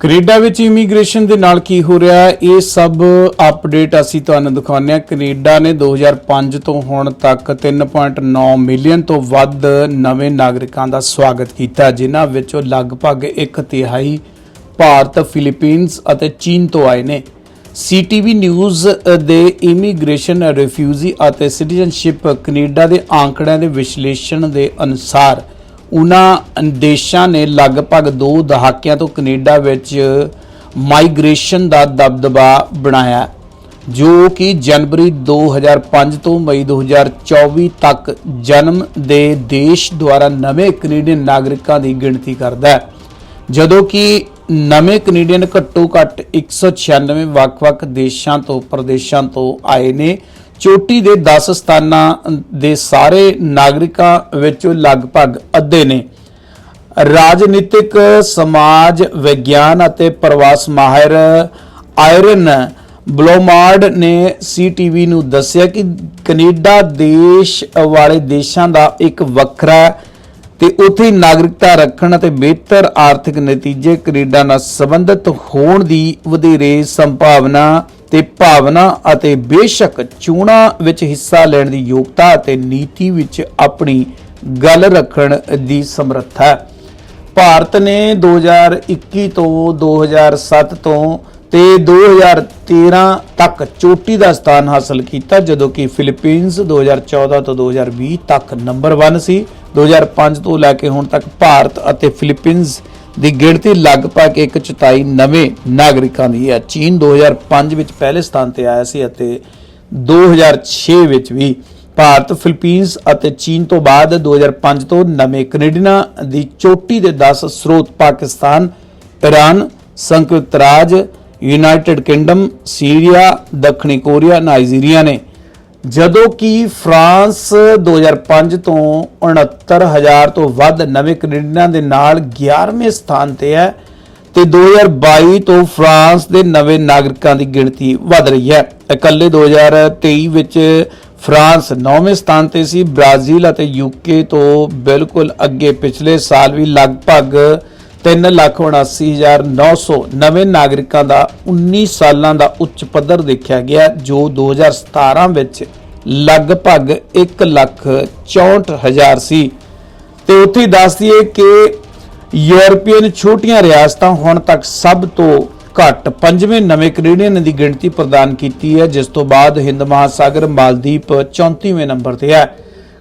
Canada ਵਿੱਚ immigration ਦੇ ਨਾਲ ਕੀ ਹੋ ਰਿਹਾ ਇਹ ਸਭ ਅਪਡੇਟ ਅਸੀਂ ਤੁਹਾਨੂੰ ਦਿਖਾਉਂਦੇ ਹਾਂ। ਕੈਨੇਡਾ ਨੇ 2005 ਤੋਂ ਹੁਣ ਤੱਕ 3.9 ਮਿਲੀਅਨ ਤੋਂ ਵੱਧ ਨਵੇਂ ਨਾਗਰਿਕਾਂ ਦਾ ਸਵਾਗਤ ਕੀਤਾ, ਜਿਨ੍ਹਾਂ ਵਿੱਚੋਂ ਲਗਭਗ ਇੱਕ ਤਿਹਾਈ ਭਾਰਤ, ਫਿਲੀਪੀਨਸ ਅਤੇ ਚੀਨ ਤੋਂ ਆਏ ਨੇ। ਸੀਟੀਵੀ ਨਿਊਜ਼ ਦੇ ਇਮੀਗ੍ਰੇਸ਼ਨ ਰਿਫਿਊਜੀ ਅਤੇ ਸਿਟੀਜ਼ਨਸ਼ਿਪ ਕੈਨੇਡਾ ਦੇ ਆંકੜਿਆਂ ਦੇ ਵਿਸ਼ਲੇਸ਼ਣ ਦੇ ਅਨੁਸਾਰ ਉਹਨਾਂ ਦੇਸ਼ਾਂ ਨੇ ਲਗਭਗ 2 ਦਹਾਕਿਆਂ ਤੋਂ ਕੈਨੇਡਾ ਵਿੱਚ ਮਾਈਗ੍ਰੇਸ਼ਨ ਦਾ ਦਬਦਬਾ ਬਣਾਇਆ, ਜੋ ਕਿ ਜਨਵਰੀ 2005 ਤੋਂ ਮਈ 2024 ਤੱਕ ਜਨਮ ਦੇ ਦੇਸ਼ ਦੁਆਰਾ ਨਵੇਂ ਕੈਨੇਡੀਅਨ ਨਾਗਰਿਕਾਂ ਦੀ ਗਿਣਤੀ ਕਰਦਾ ਹੈ। ਜਦੋਂ ਕਿ ਨਵੇਂ ਕੈਨੇਡੀਅਨ ਘੱਟੋ ਘੱਟ 196 ਵੱਖ-ਵੱਖ ਦੇਸ਼ਾਂ ਤੋਂ, ਪ੍ਰਦੇਸ਼ਾਂ ਤੋਂ ਆਏ ਨੇ ਚੋਟੀ ਦੇ 10 ਸਥਾਨਾਂ ਦੇ ਸਾਰੇ ਨਾਗਰਿਕਾਂ ਵਿੱਚੋਂ ਲਗਭਗ ਅੱਧੇ ਨੇ। ਰਾਜਨੀਤਿਕ, ਸਮਾਜ, ਵਿਗਿਆਨ ਅਤੇ ਪ੍ਰਵਾਸ ਮਾਹਿਰ ਆਇਰਨ ਬਲੋਮਾਰਡ ਨੇ ਸੀਟੀਵੀ ਨੂੰ ਦੱਸਿਆ ਕਿ ਕੈਨੇਡਾ ਦੇਸ਼ ਵਾਲੇ ਦੇਸ਼ਾਂ ਦਾ ਇੱਕ ਵੱਖਰਾ ਤੇ ਉੱਥੇ ਨਾਗਰਿਕਤਾ ਰੱਖਣ ਅਤੇ ਬਿਹਤਰ ਆਰਥਿਕ ਨਤੀਜੇ ਕੈਨੇਡਾ ਨਾਲ ਸੰਬੰਧਿਤ ਹੋਣ ਦੀ ਵਧੇਰੇ ਸੰਭਾਵਨਾ ਤੇ ਭਾਵਨਾ ਅਤੇ ਬੇਸ਼ੱਕ ਚੋਣਾਂ ਵਿੱਚ ਹਿੱਸਾ ਲੈਣ ਦੀ ਯੋਗਤਾ ਅਤੇ ਨੀਤੀ ਵਿੱਚ ਆਪਣੀ ਗੱਲ ਰੱਖਣ ਦੀ ਸਮਰੱਥਾ ਭਾਰਤ ਨੇ 2021 ਤੋਂ 2007 ਤੋਂ ਤੇ 2013 ਤੱਕ ਚੋਟੀ ਦਾ ਸਥਾਨ ਹਾਸਲ ਕੀਤਾ, ਜਦੋਂ ਕਿ ਫਿਲੀਪੀਨਜ਼ 2014 ਤੋਂ 2020 ਤੱਕ ਨੰਬਰ 1 ਸੀ। 2005 ਤੋਂ ਲੈ ਕੇ ਹੁਣ ਤੱਕ ਭਾਰਤ ਅਤੇ ਫਿਲੀਪੀਨਜ਼ ਦੀ ਗਿਣਤੀ ਲਗਭਗ ਇੱਕ ਚੌਥਾਈ ਨਵੇਂ ਨਾਗਰਿਕਾਂ ਦੀ ਹੈ। ਚੀਨ 2005 ਵਿੱਚ ਪਹਿਲੇ ਸਥਾਨ ਤੇ ਆਇਆ ਸੀ ਅਤੇ 2006 ਵਿੱਚ ਵੀ ਭਾਰਤ ਫਿਲੀਪੀਨਜ਼ ਅਤੇ ਚੀਨ ਤੋਂ ਬਾਅਦ 2005 ਤੋਂ ਨਵੇਂ ਕੈਨੇਡੀਅਨਾਂ ਦੀ ਚੋਟੀ ਦੇ 10 ਸਰੋਤ ਪਾਕਿਸਤਾਨ ਈਰਾਨ ਸੰਯੁਕਤ ਰਾਜ, ਯੂਨਾਈਟਿਡ ਕਿੰਗਡਮ, ਸੀਰੀਆ, ਦੱਖਣੀ ਕੋਰੀਆ, ਨਾਈਜੀਰੀਆ ਨੇ ਜਦੋਂ ਕਿ ਫਰਾਂਸ 2005 ਤੋਂ 69000 ਤੋਂ ਵੱਧ ਨਵੇਂ ਕੈਨੇਡੀਅਨਾਂ ਦੇ ਨਾਲ 11ਵੇਂ ਸਥਾਨ ਤੇ ਹੈ ਤੇ 2022 ਤੋਂ ਫਰਾਂਸ ਦੇ ਨਵੇਂ ਨਾਗਰਿਕਾਂ ਦੀ ਗਿਣਤੀ ਵਧ ਰਹੀ ਹੈ। ਇਕੱਲੇ 2023 ਵਿੱਚ ਫਰਾਂਸ 9ਵੇਂ ਸਥਾਨ ਤੇ ਸੀ। ਬ੍ਰਾਜ਼ੀਲ ਅਤੇ ਯੂਕੇ ਤੋਂ ਬਿਲਕੁਲ ਅੱਗੇ ਪਿਛਲੇ ਸਾਲ ਵੀ ਲਗਭਗ 378900 ਨਵੇਂ ਨਾਗਰਿਕਾਂ ਦਾ 19 ਸਾਲਾਂ ਦਾ ਉੱਚ ਪੱਧਰ ਦੇਖਿਆ ਗਿਆ, ਜੋ 2017 ਵਿੱਚ ਲਗਭਗ 164000 ਸੀ। ਤੇ ਉੱਥੇ ਹੀ ਦੱਸ ਦਈਏ ਕਿ ਯੂਰਪੀਅਨ ਛੋਟੀਆਂ ਰਿਆਸਤਾਂ ਹੁਣ ਤੱਕ ਸਭ ਤੋਂ ਘੱਟ ਪੰਜਵੇਂ ਨਵੇਂ ਕੈਨੇਡੀਅਨ ਦੀ ਗਿਣਤੀ ਪ੍ਰਦਾਨ ਕੀਤੀ ਹੈ, ਜਿਸ ਤੋਂ ਬਾਅਦ ਹਿੰਦ ਮਹਾਸਾਗਰ, ਮਾਲਦੀਪ 34ਵੇਂ ਨੰਬਰ ਤੇ ਹੈ।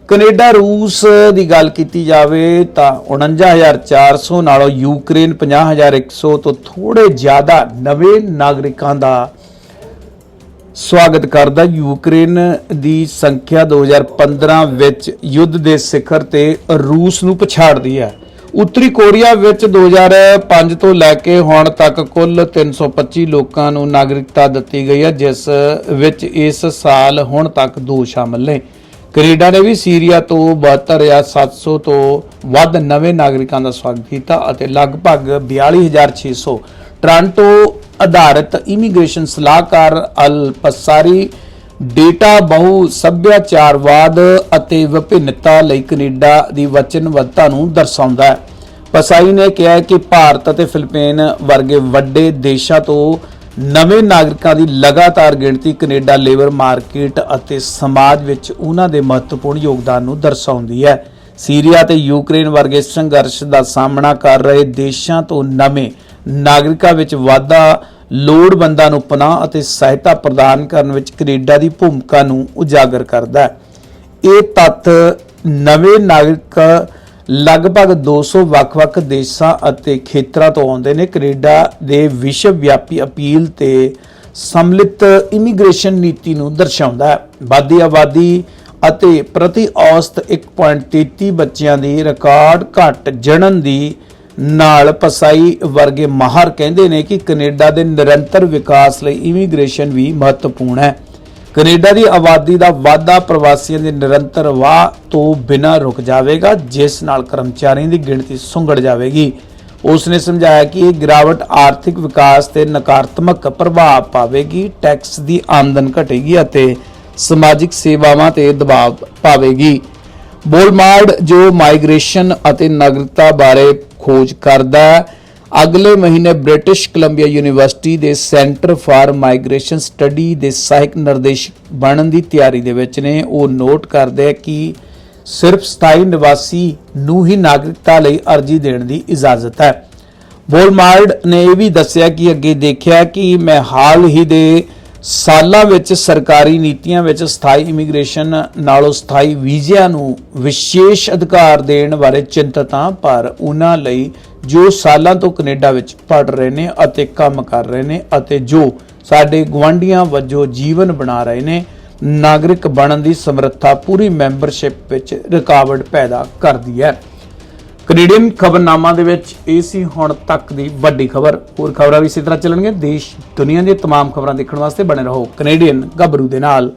ਕੈਨੇਡਾ ਰੂਸ ਦੀ ਗੱਲ ਕੀਤੀ ਜਾਵੇ ਤਾਂ 49400 ਨਾਲੋਂ ਯੂਕਰੇਨ 50100 ਤੋਂ ਥੋੜੇ ਜ਼ਿਆਦਾ ਨਵੇਂ ਨਾਗਰਿਕਾਂ ਦਾ ਸਵਾਗਤ ਕਰਦਾ। ਯੂਕਰੇਨ ਦੀ ਸੰਖਿਆ 2015 ਵਿੱਚ ਯੁੱਧ ਦੇ ਸਿਖਰ ਤੇ ਰੂਸ ਨੂੰ ਪਛਾੜਦੀ ਹੈ। ਉੱਤਰੀ ਕੋਰੀਆ ਵਿੱਚ 2005 ਤੋਂ ਲੈ ਕੇ ਹੁਣ ਤੱਕ ਕੁੱਲ 325 ਲੋਕਾਂ ਨੂੰ ਨਾਗਰਿਕਤਾ ਦਿੱਤੀ ਗਈ ਹੈ, ਜਿਸ ਵਿੱਚ ਇਸ ਸਾਲ ਹੁਣ ਤੱਕ ਦੋ ਸ਼ਾਮਲ ਨੇ। ਕੈਨੇਡਾ ਨੇ ਵੀ ਸੀਰੀਆ ਤੋਂ 72700 ਤੋਂ ਵੱਧ ਨਵੇਂ ਨਾਗਰਿਕਾਂ ਦਾ ਸਵਾਗਤ ਕੀਤਾ ਅਤੇ ਲਗਭਗ 42600 ਟ੍ਰਾਂਟੋ ਆਧਾਰਿਤ ਇਮੀਗ੍ਰੇਸ਼ਨ ਸਲਾਹਕਾਰ ਅਲ ਪਸਾਰੀ, ਡੇਟਾ ਬਹੁ ਸੱਭਿਆਚਾਰਵਾਦ ਅਤੇ ਵਿਭਿੰਨਤਾ ਲਈ ਕੈਨੇਡਾ ਦੀ ਵਚਨਬੱਧਤਾ ਨੂੰ ਦਰਸਾਉਂਦਾ ਹੈ। ਪਸਾਈ ਨੇ ਕਿਹਾ ਕਿ ਭਾਰਤ ਅਤੇ ਫਿਲੀਪੀਨ ਵਰਗੇ ਵੱਡੇ ਦੇਸ਼ਾਂ ਤੋਂ ਨਵੇਂ ਨਾਗਰਿਕਾਂ ਦੀ ਲਗਾਤਾਰ ਗਿਣਤੀ ਕੈਨੇਡਾ ਲੇਬਰ ਮਾਰਕੀਟ ਅਤੇ ਸਮਾਜ ਵਿੱਚ ਉਹਨਾਂ ਦੇ ਮਹੱਤਵਪੂਰਨ ਯੋਗਦਾਨ ਨੂੰ ਦਰਸਾਉਂਦੀ ਹੈ। ਸੀਰੀਆ ਤੇ ਯੂਕਰੇਨ ਵਰਗੇ ਸੰਘਰਸ਼ ਦਾ ਸਾਹਮਣਾ ਕਰ ਰਹੇ ਦੇਸ਼ਾਂ ਤੋਂ ਨਵੇਂ ਨਾਗਰਿਕਾਂ ਵਿੱਚ ਵਾਧਾ ਲੋੜਵੰਦਾਂ ਨੂੰ ਪਨਾਹ ਅਤੇ ਸਹਾਇਤਾ ਪ੍ਰਦਾਨ ਕਰਨ ਵਿੱਚ ਕੈਨੇਡਾ ਦੀ ਭੂਮਿਕਾ ਨੂੰ ਉਜਾਗਰ ਕਰਦਾ ਹੈ। ਇਹ ਤੱਥ ਨਵੇਂ ਨਾਗਰਿਕ ਲਗਭਗ 200 ਵੱਖ-ਵੱਖ ਦੇਸ਼ਾਂ ਅਤੇ ਖੇਤਰਾਂ ਤੋਂ ਆਉਂਦੇ ਨੇ। ਕੈਨੇਡਾ ਦੇ ਵਿਸ਼ਵ ਵਿਆਪੀ ਅਪੀਲ ਤੇ ਸੰਮਿਲਿਤ ਇਮੀਗ੍ਰੇਸ਼ਨ ਨੀਤੀ ਨੂੰ ਦਰਸਾਉਂਦਾ ਹੈ। ਵਾਦੀ ਆਬਾਦੀ ਅਤੇ ਪ੍ਰਤੀ ਔਸਤ 1.33 ਬੱਚਿਆਂ ਦੀ ਰਿਕਾਰਡ ਘੱਟ ਜਣਨ ਦੀ ਨਾਲ ਪਸਾਈ ਵਰਗੇ ਮਾਹਰ ਕਹਿੰਦੇ ਨੇ ਕਿ ਕੈਨੇਡਾ ਦੇ ਨਿਰੰਤਰ ਵਿਕਾਸ ਲਈ ਇਮੀਗ੍ਰੇਸ਼ਨ ਵੀ ਮਹੱਤਵਪੂਰਨ ਹੈ। ਕੈਨੇਡਾ ਦੀ ਆਬਾਦੀ ਦਾ ਵਾਧਾ ਪ੍ਰਵਾਸੀਆਂ ਦੇ ਨਿਰੰਤਰ ਵਾਹ ਤੋਂ ਬਿਨਾਂ ਰੁਕ ਜਾਵੇਗਾ, ਜਿਸ ਨਾਲ ਕਰਮਚਾਰੀਆਂ ਦੀ ਗਿਣਤੀ ਸੁੰਗੜ ਜਾਵੇਗੀ। ਉਸ ਨੇ ਸਮਝਾਇਆ ਕਿ ਇਹ ਗਿਰਾਵਟ ਆਰਥਿਕ ਵਿਕਾਸ ਤੇ ਨਕਾਰਾਤਮਕ ਪ੍ਰਭਾਵ ਪਾਵੇਗੀ, ਟੈਕਸ ਦੀ ਆਮਦਨ ਘਟੇਗੀ ਅਤੇ ਸਮਾਜਿਕ ਸੇਵਾਵਾਂ ਤੇ ਦਬਾਅ ਪਾਵੇਗੀ। ਬੋਲਮਾਰਡ ਜੋ ਮਾਈਗ੍ਰੇਸ਼ਨ ਅਤੇ ਨਾਗਰਿਕਤਾ ਬਾਰੇ ਖੋਜ ਕਰਦਾ ਹੈ ਅਗਲੇ ਮਹੀਨੇ ਬ੍ਰਿਟਿਸ਼ ਕੋਲੰਬੀਆ ਯੂਨੀਵਰਸਿਟੀ ਦੇ ਸੈਂਟਰ ਫਾਰ ਮਾਈਗ੍ਰੇਸ਼ਨ ਸਟੱਡੀ ਦੇ ਸਹਾਇਕ ਨਿਰਦੇਸ਼ਕ ਬਣਨ ਦੀ ਤਿਆਰੀ ਦੇ ਵਿੱਚ ਨੇ। ਉਹ ਨੋਟ ਕਰਦੇ ਆ ਕਿ ਸਿਰਫ ਸਥਾਈ ਨਿਵਾਸੀ ਨੂੰ ਹੀ ਨਾਗਰਿਕਤਾ ਲਈ ਅਰਜ਼ੀ ਦੇਣ ਦੀ ਇਜਾਜ਼ਤ ਹੈ। ਵੋਲਮਾਰਡ ਨੇ ਇਹ ਵੀ ਦੱਸਿਆ ਕਿ ਅੱਗੇ ਦੇਖਿਆ ਕਿ ਮੈਂ ਹਾਲ ਹੀ ਦੇ ਸਾਲਾਂ ਵਿੱਚ ਸਰਕਾਰੀ ਨੀਤੀਆਂ ਵਿੱਚ ਸਥਾਈ ਇਮੀਗ੍ਰੇਸ਼ਨ ਨਾਲੋਂ ਸਥਾਈ ਵੀਜ਼ਿਆਂ ਨੂੰ ਵਿਸ਼ੇਸ਼ ਅਧਿਕਾਰ ਦੇਣ ਬਾਰੇ ਚਿੰਤਤ ਹਾਂ, ਪਰ ਉਹਨਾਂ ਲਈ ਜੋ ਸਾਲਾਂ ਤੋਂ ਕੈਨੇਡਾ ਵਿੱਚ ਪੜ ਰਹੇ ਨੇ ਅਤੇ ਕੰਮ ਕਰ ਰਹੇ ਨੇ ਅਤੇ ਜੋ ਸਾਡੇ ਗਵਾਂਢੀਆਂ ਵਜੋਂ ਜੀਵਨ ਬਣਾ ਰਹੇ ਨੇ, ਨਾਗਰਿਕ ਬਣਨ ਦੀ ਸਮਰੱਥਾ ਪੂਰੀ ਮੈਂਬਰਸ਼ਿਪ ਵਿੱਚ ਰੁਕਾਵਟ ਪੈਦਾ ਕਰਦੀ ਹੈ। ਕੈਨੇਡੀਅਨ ਖਬਰਨਾਮਾ ਦੇ ਵਿੱਚ ਇਹ ਸੀ ਹੁਣ ਤੱਕ ਦੀ ਵੱਡੀ ਖਬਰ ਹੋਰ ਖਬਰਾਂ ਵੀ ਇਸੇ ਤਰ੍ਹਾਂ ਚੱਲਣਗੀਆਂ ਦੇਸ਼ ਦੁਨੀਆ ਦੀਆਂ तमाम ਖਬਰਾਂ ਦੇਖਣ ਵਾਸਤੇ ਬਣੇ ਰਹੋ ਕੈਨੇਡੀਅਨ ਗੱਭਰੂ ਦੇ ਨਾਲ